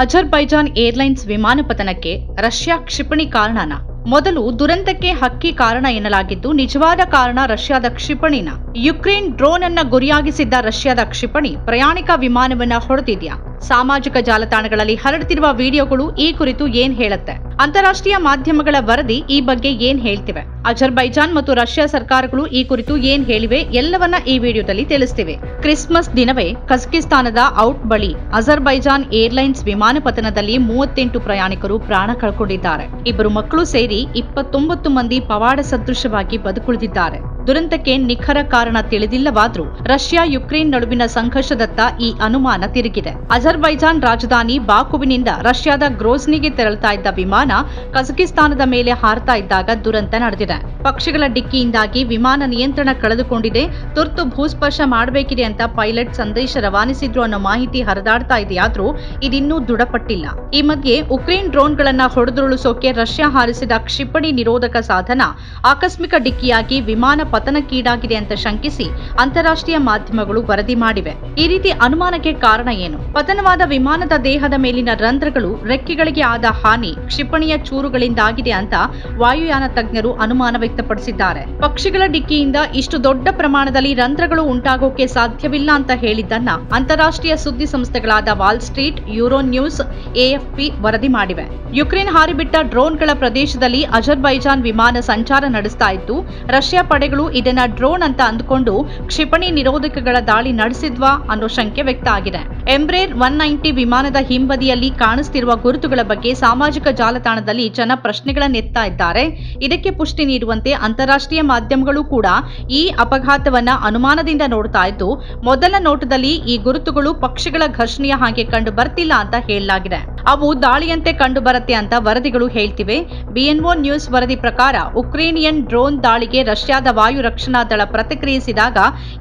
Azerbaijan airlines ವಿಮಾನ ಪತನಕ್ಕೆ Russia ಕ್ಷಿಪಣಿ ಕಾರಣನ. ಮೊದಲು ದುರಂತಕ್ಕೆ ಹಕ್ಕಿ ಕಾರಣ ಎನ್ನಲಾಗಿದ್ದು, ನಿಜವಾದ ಕಾರಣ ರಷ್ಯಾದ ಕ್ಷಿಪಣಿನ. ಯುಕ್ರೇನ್ ಡ್ರೋನ್ ಅನ್ನ ಗುರಿಯಾಗಿಸಿದ್ದ ರಷ್ಯಾದ ಕ್ಷಿಪಣಿ ಪ್ರಯಾಣಿಕ ವಿಮಾನವನ್ನ ಹೊಡೆದಿದ್ಯಾ? ಸಾಮಾಜಿಕ ಜಾಲತಾಣಗಳಲ್ಲಿ ಹರಡುತ್ತಿರುವ ವಿಡಿಯೋಗಳು ಈ ಕುರಿತು ಏನ್ ಹೇಳುತ್ತೆ? ಅಂತಾರಾಷ್ಟ್ರೀಯ ಮಾಧ್ಯಮಗಳ ವರದಿ ಈ ಬಗ್ಗೆ ಏನ್ ಹೇಳ್ತಿವೆ? ಅಜರ್ಬೈಜಾನ್ ಮತ್ತು ರಷ್ಯಾ ಸರ್ಕಾರಗಳು ಈ ಕುರಿತು ಏನ್ ಹೇಳಿವೆ? ಎಲ್ಲವನ್ನ ಈ ವಿಡಿಯೋದಲ್ಲಿ ತಿಳಿಸ್ತಿವೆ. ಕ್ರಿಸ್ಮಸ್ ದಿನವೇ ಕಜಕಿಸ್ತಾನದ ಔಟ್ ಬಳಿ ಅಜರ್ಬೈಜಾನ್ ಏರ್ಲೈನ್ಸ್ ವಿಮಾನ ಪತನದಲ್ಲಿ ಮೂವತ್ತೆಂಟು ಪ್ರಯಾಣಿಕರು ಪ್ರಾಣ ಕಳ್ಕೊಂಡಿದ್ದಾರೆ. ಇಬ್ಬರು ಮಕ್ಕಳು ಸೇರಿ ಇಪ್ಪತ್ತೊಂಬತ್ತು ಮಂದಿ ಪವಾಡ ಸದೃಶವಾಗಿ ಬದುಕುಳಿದಿದ್ದಾರೆ. ದುರಂತಕ್ಕೆ ನಿಖರ ಕಾರಣ ತಿಳಿದಿಲ್ಲವಾದರೂ ರಷ್ಯಾ ಯುಕ್ರೇನ್ ನಡುವಿನ ಸಂಘರ್ಷದತ್ತ ಈ ಅನುಮಾನ ತಿರುಗಿದೆ. ಅಜರ್ಬೈಜಾನ್ ರಾಜಧಾನಿ ಬಾಕುವಿನಿಂದ ರಷ್ಯಾದ ಗ್ರೋಜ್ನಿಗೆ ತೆರಳುತ್ತಾ ಇದ್ದ ವಿಮಾನ ಕಜಕಿಸ್ತಾನದ ಮೇಲೆ ಹಾರತಾ ಇದ್ದಾಗ ದುರಂತ ನಡೆದಿದೆ. ಪಕ್ಷಿಗಳ ಡಿಕ್ಕಿಯಿಂದಾಗಿ ವಿಮಾನ ನಿಯಂತ್ರಣ ಕಳೆದುಕೊಂಡಿದೆ. ತುರ್ತು ಭೂಸ್ಪರ್ಶ ಮಾಡಬೇಕಿದೆ ಅಂತ ಪೈಲಟ್ ಸಂದೇಶ ರವಾನಿಸಿದ್ರು ಅನ್ನೋ ಮಾಹಿತಿ ಹರಿದಾಡ್ತಾ ಇದೆಯಾದ್ರೂ ಇದಿನ್ನೂ ದೃಢಪಟ್ಟಿಲ್ಲ. ಈ ಮಧ್ಯೆ ಉಕ್ರೇನ್ ಡ್ರೋನ್ಗಳನ್ನ ಹೊಡೆದುರುಳಿಸೋಕೆ ರಷ್ಯಾ ಹಾರಿಸಿದ ಕ್ಷಿಪಣಿ ನಿರೋಧಕ ಸಾಧನ ಆಕಸ್ಮಿಕ ಡಿಕ್ಕಿಯಾಗಿ ವಿಮಾನ ಪತನಕ್ಕೀಡಾಗಿದೆ ಅಂತ ಶಂಕಿಸಿ ಅಂತಾರಾಷ್ಟ್ರೀಯ ಮಾಧ್ಯಮಗಳು ವರದಿ ಮಾಡಿವೆ. ಈ ರೀತಿ ಅನುಮಾನಕ್ಕೆ ಕಾರಣ ಏನು? ಪತನವಾದ ವಿಮಾನದ ದೇಹದ ಮೇಲಿನ ರಂಧ್ರಗಳು ರೆಕ್ಕೆಗಳಿಗೆ ಆದ ಹಾನಿ, ಕ್ಷಿಪಣಿಯ ಚೂರುಗಳಿಂದಾಗಿದೆ ಅಂತ ವಾಯುಯಾನ ತಜ್ಞರು ಅನುಮಾನ ವ್ಯಕ್ತಪಡಿಸಿದ್ದಾರೆ. ಪಕ್ಷಿಗಳ ಡಿಕ್ಕಿಯಿಂದ ಇಷ್ಟು ದೊಡ್ಡ ಪ್ರಮಾಣದಲ್ಲಿ ರಂಧ್ರಗಳು ಉಂಟಾಗೋಕೆ ಸಾಧ್ಯವಿಲ್ಲ ಅಂತ ಹೇಳಿದ್ದನ್ನ ಅಂತಾರಾಷ್ಟ್ರೀಯ ಸುದ್ದಿ ಸಂಸ್ಥೆಗಳಾದ Wall Street, euro news, AFP ವರದಿ ಮಾಡಿವೆ. ಯುಕ್ರೇನ್ ಹಾರಿಬಿಟ್ಟ ಡ್ರೋನ್ಗಳ ಪ್ರದೇಶದಲ್ಲಿ ಅಜರ್ಬೈಜಾನ್ ವಿಮಾನ ಸಂಚಾರ ನಡೆಸ್ತಾ ಇತ್ತು ರಷ್ಯಾ ಪಡೆಗಳು ಇದನ್ನ ಡ್ರೋನ್ ಅಂತ ಅಂದುಕೊಂಡು ಕ್ಷಿಪಣಿ ನಿರೋಧಕಗಳ ದಾಳಿ ನಡೆಸಿದ್ವಾ ಅನ್ನೋ ಶಂಕೆ ವ್ಯಕ್ತ ಆಗಿದೆ. ಎಂಬ್ರೇರ್ ಒನ್ ನೈಂಟಿ ವಿಮಾನದ ಹಿಂಬದಿಯಲ್ಲಿ ಕಾಣಿಸ್ತಿರುವ ಗುರುತುಗಳ ಬಗ್ಗೆ ಸಾಮಾಜಿಕ ಜಾಲತಾಣದಲ್ಲಿ ಜನ ಪ್ರಶ್ನೆಗಳನ್ನೆತ್ತಾ ಇದ್ದಾರೆ. ಇದಕ್ಕೆ ಪುಷ್ಟಿ ನೀಡುವಂತೆ ಅಂತಾರಾಷ್ಟ್ರೀಯ ಮಾಧ್ಯಮಗಳು ಕೂಡ ಈ ಅಪಘಾತವನ್ನ ಅನುಮಾನದಿಂದ ನೋಡ್ತಾ ಇದ್ದು, ಮೊದಲ ನೋಟದಲ್ಲಿ ಈ ಗುರುತುಗಳು ಪಕ್ಷಿಗಳ ಘರ್ಷಣೆಯ ಹಾಗೆ ಕಂಡು ಬರ್ತಿಲ್ಲ ಅಂತ ಹೇಳಲಾಗಿದೆ. ಅವು ದಾಳಿಯಂತೆ ಕಂಡು ಬರುತ್ತೆ ಅಂತ ವರದಿಗಳು ಹೇಳ್ತಿವೆ. ಬಿಎನ್ಒ ನ್ಯೂಸ್ ವರದಿ ಪ್ರಕಾರ ಉಕ್ರೇನಿಯನ್ ಡ್ರೋನ್ ದಾಳಿಗೆ ರಷ್ಯಾದ ವಾಯು ರಕ್ಷಣಾ ದಳ ಪ್ರತಿಕ್ರಿಯಿಸಿದಾಗ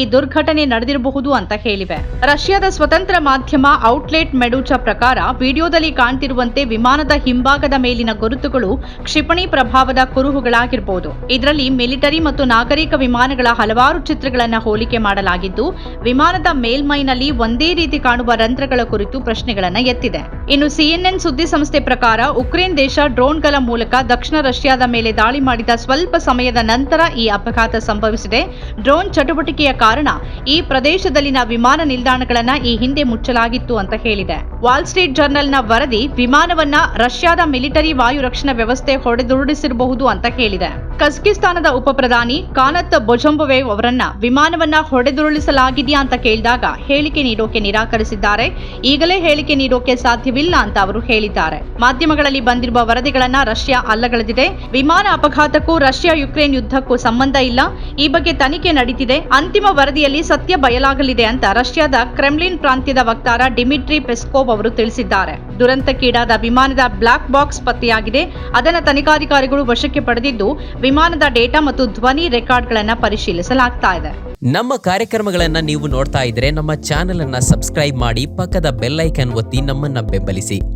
ಈ ದುರ್ಘಟನೆ ನಡೆದಿರಬಹುದು ಅಂತ ಹೇಳಿವೆ. ರಷ್ಯಾದ ಸ್ವತಂತ್ರ ಮಾಧ್ಯಮ ಔಟ್ಲೆಟ್ ಮೆಡೂಚಾ ಪ್ರಕಾರ ವಿಡಿಯೋದಲ್ಲಿ ಕಾಣ್ತಿರುವಂತೆ ವಿಮಾನದ ಹಿಂಭಾಗದ ಮೇಲಿನ ಗುರುತುಗಳು ಕ್ಷಿಪಣಿ ಪ್ರಭಾವದ ಕುರುಹುಗಳಾಗಿರಬಹುದು ಇದರಲ್ಲಿ ಮಿಲಿಟರಿ ಮತ್ತು ನಾಗರಿಕ ವಿಮಾನಗಳ ಹಲವಾರು ಚಿತ್ರಗಳನ್ನು ಹೋಲಿಕೆ ಮಾಡಲಾಗಿದ್ದು, ವಿಮಾನದ ಮೇಲ್ಮೈನಲ್ಲಿ ಒಂದೇ ರೀತಿ ಕಾಣುವ ರಂಧ್ರಗಳ ಕುರಿತು ಪ್ರಶ್ನೆಗಳನ್ನು ಎತ್ತಿದೆ. ಇನ್ನು ಸಿಎನ್ಎನ್ ಸುದ್ದಿ ಸಂಸ್ಥೆ ಪ್ರಕಾರ ಉಕ್ರೇನ್ ದೇಶ ಡ್ರೋನ್ಗಳ ಮೂಲಕ ದಕ್ಷಿಣ ರಷ್ಯಾದ ಮೇಲೆ ದಾಳಿ ಮಾಡಿದ ಸ್ವಲ್ಪ ಸಮಯದ ನಂತರ ಈ ಅಪಘಾತ ಸಂಭವಿಸಿದೆ. ಡ್ರೋನ್ ಚಟುವಟಿಕೆಯ ಕಾರಣ ಈ ಪ್ರದೇಶದಲ್ಲಿನ ವಿಮಾನ ನಿಲ್ದಾಣಗಳನ್ನು ಈ ಹಿಂದೆ ಮುಚ್ಚಲಾಗಿತ್ತು ಅಂತ ಹೇಳಿದೆ. ವಾಲ್ ಸ್ಟ್ರೀಟ್ ಜರ್ನಲ್ನ ವರದಿ, ವಿಮಾನವನ್ನ ರಷ್ಯಾದ ಮಿಲಿಟರಿ ವಾಯು ರಕ್ಷಣಾ ವ್ಯವಸ್ಥೆ ಹೊಡೆದುರುಳಿಸಿರಬಹುದು ಅಂತ ಹೇಳಿದೆ. ಕಜಕಿಸ್ತಾನದ ಉಪಪ್ರಧಾನಿ ಕಾನತ್ ಬೊಜಂಬೊವೇವ್ ಅವರನ್ನ ವಿಮಾನವನ್ನ ಹೊಡೆದುರುಳಿಸಲಾಗಿದೆಯಾ ಅಂತ ಕೇಳಿದಾಗ ಹೇಳಿಕೆ ನೀಡೋಕೆ ನಿರಾಕರಿಸಿದ್ದಾರೆ. ಈಗಲೇ ಹೇಳಿಕೆ ನೀಡೋಕೆ ಸಾಧ್ಯವಿಲ್ಲ ಅಂತ ಅವರು ಹೇಳಿದ್ದಾರೆ. ಮಾಧ್ಯಮಗಳಲ್ಲಿ ಬಂದಿರುವ ವರದಿಗಳನ್ನ ರಷ್ಯಾ ಅಲ್ಲಗಳೆದಿದೆ. ವಿಮಾನ ಅಪಘಾತಕ್ಕೂ ರಷ್ಯಾ ಯುಕ್ರೇನ್ ಯುದ್ಧಕ್ಕೂ ಸಂಬಂಧ ಇಲ್ಲ. ಈ ಬಗ್ಗೆ ತನಿಖೆ ನಡೀತಿದೆ. ಅಂತಿಮ ವರದಿಯಲ್ಲಿ ಸತ್ಯ ಬಯಲಾಗಲಿದೆ ಅಂತ ರಷ್ಯಾದ ಕ್ರೆಮ್ಲಿನ್ ಪ್ರಾಂತ್ಯದ ವಕ್ತಾರ ಡಿಮಿಟ್ರಿ ಪೆಸ್ಕೋವ್ ಅವರು ತಿಳಿಸಿದ್ದಾರೆ. ದುರಂತಕ್ಕೀಡಾದ ವಿಮಾನದ ಬ್ಲಾಕ್ ಬಾಕ್ಸ್ ಪತ್ತೆಯಾಗಿದೆ. ಅದನ್ನ ತನಿಖಾಧಿಕಾರಿಗಳು ವಶಕ್ಕೆ ಪಡೆದಿದ್ದು, ವಿಮಾನದ ಡೇಟಾ ಮತ್ತು ಧ್ವನಿ ರೆಕಾರ್ಡ್ಗಳನ್ನು ಪರಿಶೀಲಿಸಲಾಗ್ತಾ ಇದೆ. ನಮ್ಮ ಕಾರ್ಯಕ್ರಮಗಳನ್ನ ನೀವು ನೋಡ್ತಾ ಇದ್ರೆ ನಮ್ಮ ಚಾನೆಲ್ ಅನ್ನ ಸಬ್ಸ್ಕ್ರೈಬ್ ಮಾಡಿ ಪಕ್ಕದ ಬೆಲ್ ಐಕನ್ ಒತ್ತಿ ನಮ್ಮನ್ನ ಬೆಂಬಲಿಸಿ.